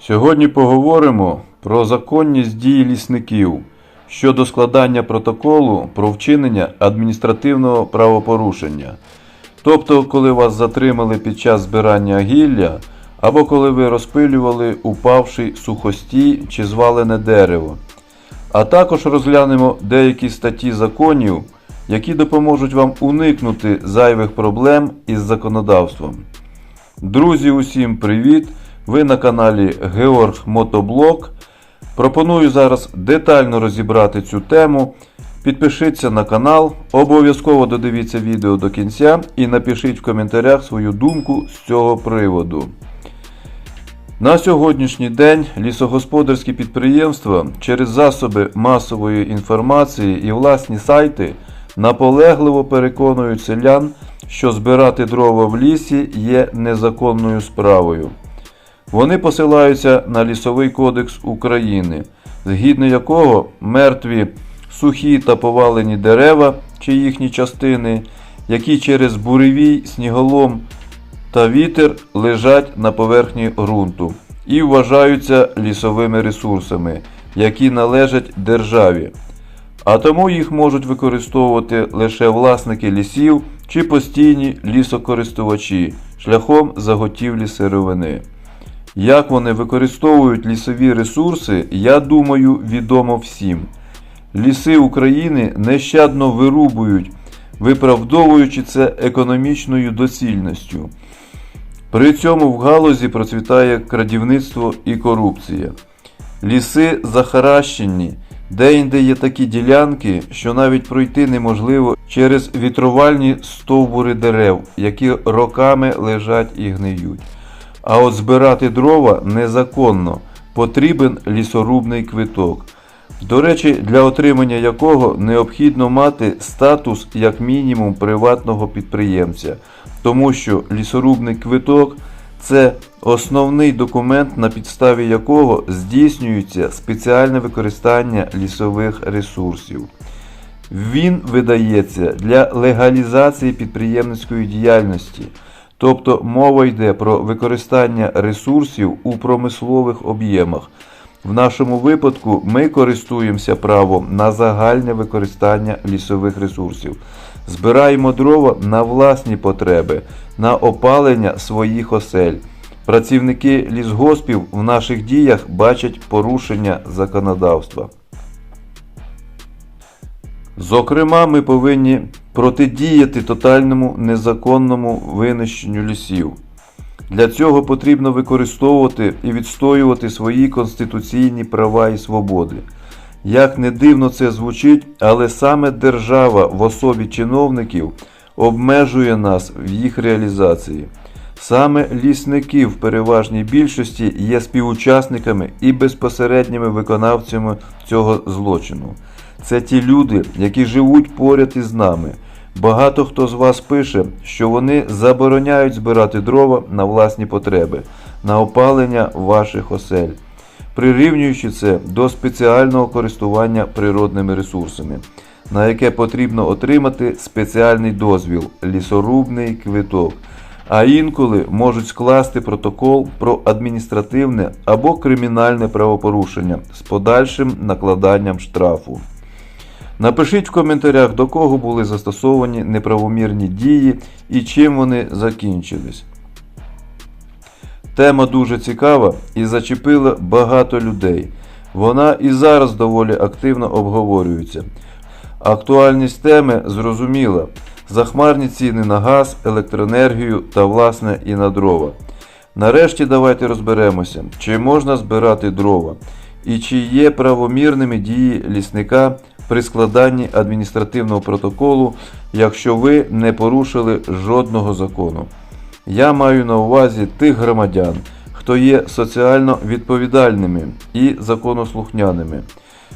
Сьогодні поговоримо про законність дії лісників щодо складання протоколу про вчинення адміністративного правопорушення. Тобто, коли вас затримали під час збирання гілля, або коли ви розпилювали упавший сухостій чи звалене дерево. А також розглянемо деякі статті законів, які допоможуть вам уникнути зайвих проблем із законодавством. Друзі, усім привіт! Ви на каналі Георг Мотоблог. Пропоную зараз детально розібрати цю тему. Підпишіться на канал, обов'язково додивіться відео до кінця і напишіть в коментарях свою думку з цього приводу. На сьогоднішній день лісогосподарські підприємства через засоби масової інформації і власні сайти наполегливо переконують селян, що збирати дрова в лісі є незаконною справою. Вони посилаються на Лісовий кодекс України, згідно якого мертві сухі та повалені дерева чи їхні частини, які через буревій, сніголом та вітер лежать на поверхні ґрунту і вважаються лісовими ресурсами, які належать державі. А тому їх можуть використовувати лише власники лісів чи постійні лісокористувачі шляхом заготівлі сировини. Як вони використовують лісові ресурси, я думаю, відомо всім. Ліси України нещадно вирубують, виправдовуючи це економічною доцільністю. При цьому в галузі процвітає крадівництво і корупція. Ліси захаращені, деінде є такі ділянки, що навіть пройти неможливо через вітрувальні стовбури дерев, які роками лежать і гниють. А от збирати дрова незаконно, потрібен лісорубний квиток. До речі, для отримання якого необхідно мати статус як мінімум приватного підприємця, тому що лісорубний квиток це основний документ, на підставі якого здійснюється спеціальне використання лісових ресурсів. Він видається для легалізації підприємницької діяльності. Тобто мова йде про використання ресурсів у промислових об'ємах. В нашому випадку ми користуємося правом на загальне використання лісових ресурсів. Збираємо дрова на власні потреби, на опалення своїх осель. Працівники лісгоспів в наших діях бачать порушення законодавства. Зокрема, ми повинні протидіяти тотальному незаконному винищенню лісів. Для цього потрібно використовувати і відстоювати свої конституційні права і свободи. Як не дивно це звучить, але саме держава в особі чиновників обмежує нас в їх реалізації. Саме лісники в переважній більшості є співучасниками і безпосередніми виконавцями цього злочину. Це ті люди, які живуть поряд із нами. Багато хто з вас пише, що вони забороняють збирати дрова на власні потреби, на опалення ваших осель, прирівнюючи це до спеціального користування природними ресурсами, на яке потрібно отримати спеціальний дозвіл лісорубний квиток. А інколи можуть скласти протокол про адміністративне або кримінальне правопорушення з подальшим накладанням штрафу. Напишіть в коментарях, до кого були застосовані неправомірні дії і чим вони закінчились. Тема дуже цікава і зачепила багато людей. Вона і зараз доволі активно обговорюється. Актуальність теми зрозуміла. Захмарні ціни на газ, електроенергію та власне і на дрова. Нарешті давайте розберемося, чи можна збирати дрова і чи є правомірними дії лісника при складанні адміністративного протоколу, якщо ви не порушили жодного закону. Я маю на увазі тих громадян, хто є соціально відповідальними і законослухняними.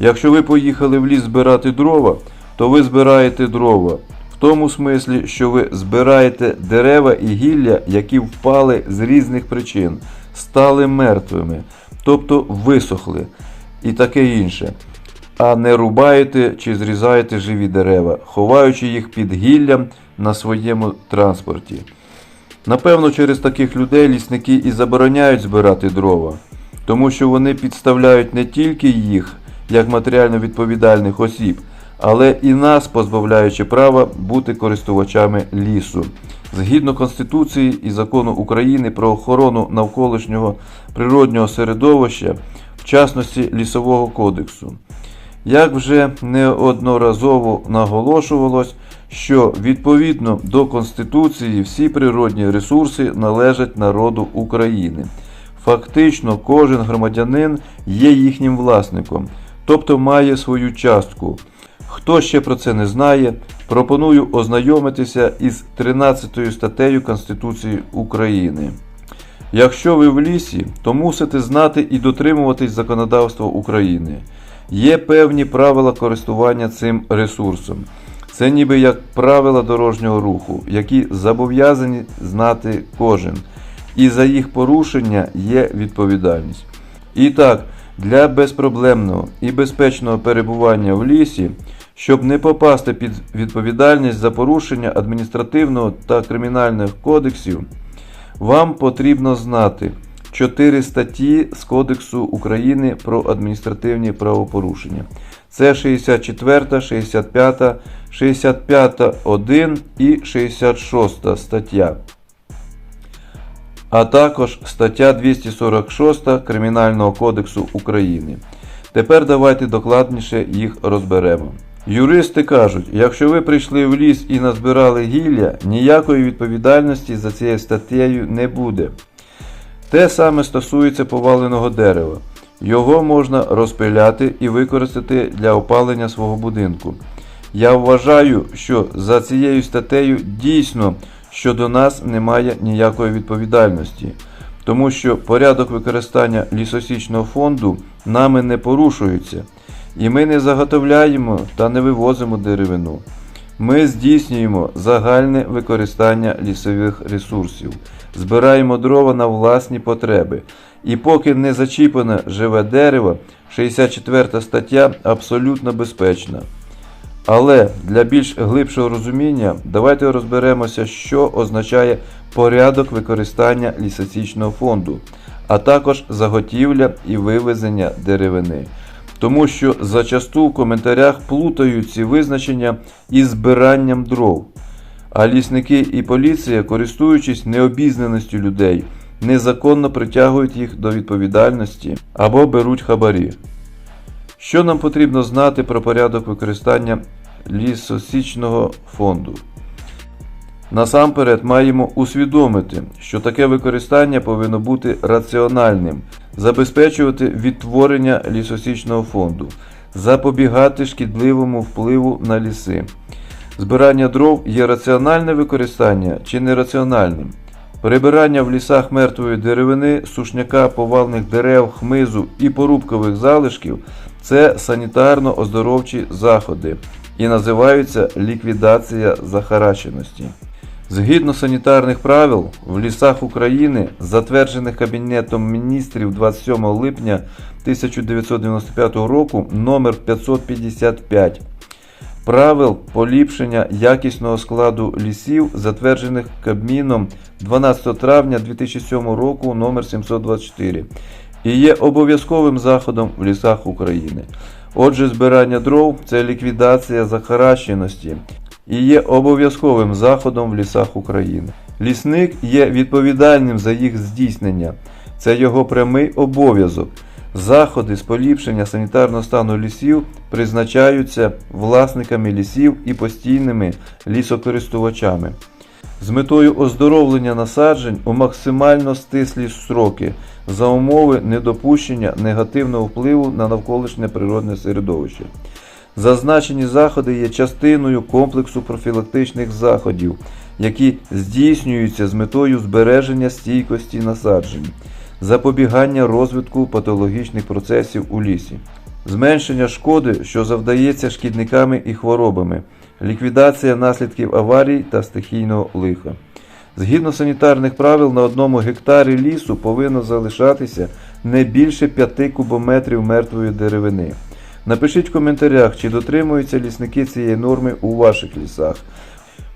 Якщо ви поїхали в ліс збирати дрова, то ви збираєте дрова. В тому смислі, що ви збираєте дерева і гілля, які впали з різних причин, стали мертвими, тобто висохли і таке інше. А не рубаєте чи зрізаєте живі дерева, ховаючи їх під гіллям на своєму транспорті. Напевно, через таких людей лісники і забороняють збирати дрова. тому що вони підставляють не тільки їх як матеріально відповідальних осіб, але і нас, позбавляючи права бути користувачами лісу. Згідно Конституції і закону України про охорону навколишнього природнього середовища, в частності Лісового кодексу. Як вже неодноразово наголошувалось, що відповідно до Конституції всі природні ресурси належать народу України. Фактично, кожен громадянин є їхнім власником, тобто має свою частку. Хто ще про це не знає, пропоную ознайомитися із 13 статтею Конституції України. Якщо ви в лісі, то мусите знати і дотримуватись законодавства України. Є певні правила користування цим ресурсом. Це ніби як правила дорожнього руху, які зобов'язані знати кожен. І за їх порушення є відповідальність. І так, для безпроблемного і безпечного перебування в лісі, щоб не попасти під відповідальність за порушення адміністративного та кримінальних кодексів, вам потрібно знати 4 статті з Кодексу України про адміністративні правопорушення. Це 64, 65, 65 1 і 66 стаття. А також стаття 246 Кримінального кодексу України. Тепер давайте докладніше їх розберемо. Юристи кажуть, якщо ви прийшли в ліс і назбирали гілля, ніякої відповідальності за цією статтею не буде. Те саме стосується поваленого дерева. Його можна розпиляти і використати для опалення свого будинку. Я вважаю, що за цією статтею дійсно щодо нас немає ніякої відповідальності, тому що порядок використання лісосічного фонду нами не порушується, і ми не заготовляємо та не вивозимо деревину. Ми здійснюємо загальне використання лісових ресурсів, збираємо дрова на власні потреби. І поки не зачіпане живе дерево, 64 стаття абсолютно безпечна. Але для більш глибшого розуміння давайте розберемося, що означає порядок використання лісосічного фонду, а також заготівля і вивезення деревини. Тому що зачасту в коментарях плутають ці визначення із збиранням дров. А лісники і поліція, користуючись необізнаністю людей, незаконно притягують їх до відповідальності або беруть хабарі. Що нам потрібно знати про порядок використання лісосічного фонду? Насамперед маємо усвідомити, що таке використання повинно бути раціональним, забезпечувати відтворення лісосічного фонду, запобігати шкідливому впливу на ліси. Збирання дров є раціональне використання чи нераціональним. Прибирання в лісах мертвої деревини, сушняка повалених дерев, хмизу і порубкових залишків це санітарно-оздоровчі заходи і називаються ліквідація захаращеності. Згідно санітарних правил, в лісах України, затверджених Кабінетом міністрів 27 липня 1995 року номер 555 правил поліпшення якісного складу лісів, затверджених Кабміном 12 травня 2007 року номер 724 і є обов'язковим заходом в лісах України. Отже, збирання дров це ліквідація захаращеності і є обов'язковим заходом в лісах України. Лісник є відповідальним за їх здійснення. Це його прямий обов'язок. Заходи з поліпшення санітарного стану лісів призначаються власниками лісів і постійними лісокористувачами. З метою оздоровлення насаджень у максимально стислі строки за умови недопущення негативного впливу на навколишнє природне середовище. Зазначені заходи є частиною комплексу профілактичних заходів, які здійснюються з метою збереження стійкості насаджень, запобігання розвитку патологічних процесів у лісі, зменшення шкоди, що завдається шкідниками і хворобами, ліквідація наслідків аварій та стихійного лиха. Згідно санітарних правил, на одному гектарі лісу повинно залишатися не більше 5 кубометрів мертвої деревини. Напишіть в коментарях, чи дотримуються лісники цієї норми у ваших лісах.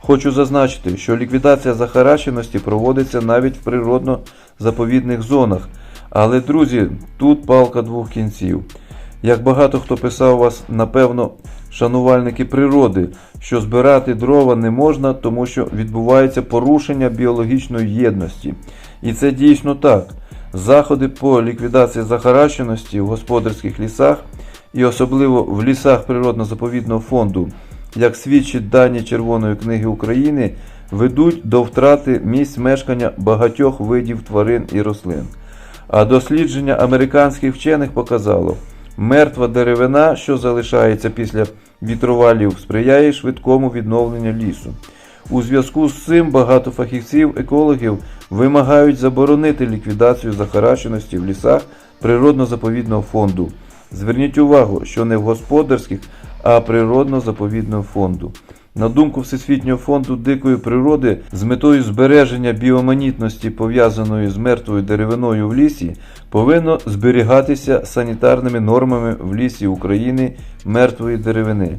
Хочу зазначити, що ліквідація захаращеності проводиться навіть в природно-заповідних зонах, Але, друзі, тут палка двох кінців. Як багато хто писав вас, напевно, шанувальники природи, що збирати дрова не можна, тому що відбувається порушення біологічної єдності. І це дійсно так. Заходи по ліквідації захаращеності в господарських лісах і особливо в лісах природно-заповідного фонду, як свідчить дані Червоної книги України, ведуть до втрати місць мешкання багатьох видів тварин і рослин. А дослідження американських вчених показало, мертва деревина, що залишається після вітровалів, сприяє швидкому відновленню лісу. У зв'язку з цим багато фахівців, екологів вимагають заборонити ліквідацію захаращеності в лісах природно-заповідного фонду. Зверніть увагу, що не в господарських, а природно-заповідного фонду. На думку Всесвітнього фонду дикої природи, з метою збереження біоманітності, пов'язаної з мертвою деревиною в лісі, повинно зберігатися санітарними нормами в лісі України мертвої деревини.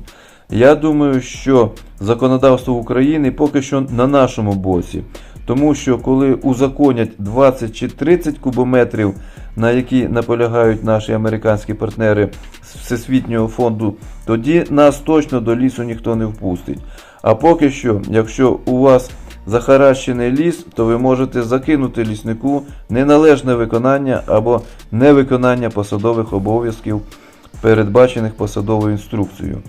Я думаю, що законодавство України поки що на нашому боці, тому що коли узаконять 20 чи 30 кубометрів, на які наполягають наші американські партнери з Всесвітнього фонду, тоді нас точно до лісу ніхто не впустить. А поки що, якщо у вас захаращений ліс, то ви можете закинути ліснику неналежне виконання або невиконання посадових обов'язків, передбачених посадовою інструкцією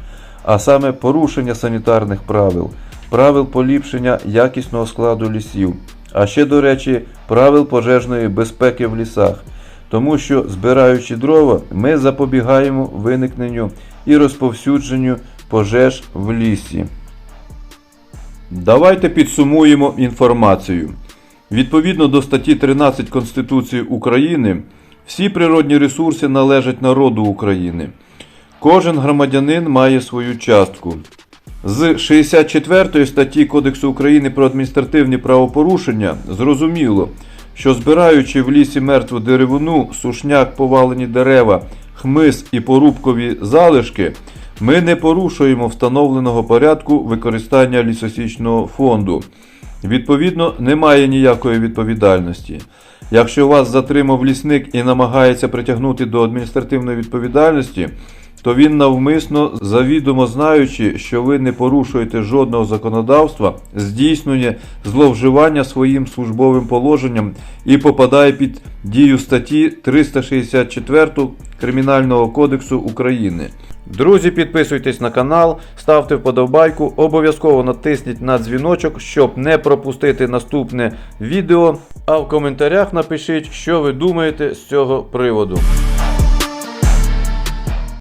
а саме порушення санітарних правил, правил поліпшення якісного складу лісів, а ще, до речі, правил пожежної безпеки в лісах. Тому що, збираючи дрова, ми запобігаємо виникненню і розповсюдженню пожеж в лісі. Давайте підсумуємо інформацію. Відповідно до статті 13 Конституції України, всі природні ресурси належать народу України. Кожен громадянин має свою частку. З 64 статті Кодексу України про адміністративні правопорушення зрозуміло, що збираючи в лісі мертву деревину, сушняк, повалені дерева, хмиз і порубкові залишки, ми не порушуємо встановленого порядку використання лісосічного фонду. Відповідно, немає ніякої відповідальності. Якщо вас затримав лісник і намагається притягнути до адміністративної відповідальності, то він навмисно, завідомо знаючи, що ви не порушуєте жодного законодавства, здійснює зловживання своїм службовим положенням і попадає під дію статті 364 Кримінального кодексу України. Друзі, підписуйтесь на канал, ставте вподобайку, обов'язково натисніть на дзвіночок, щоб не пропустити наступне відео. А в коментарях напишіть, що ви думаєте з цього приводу.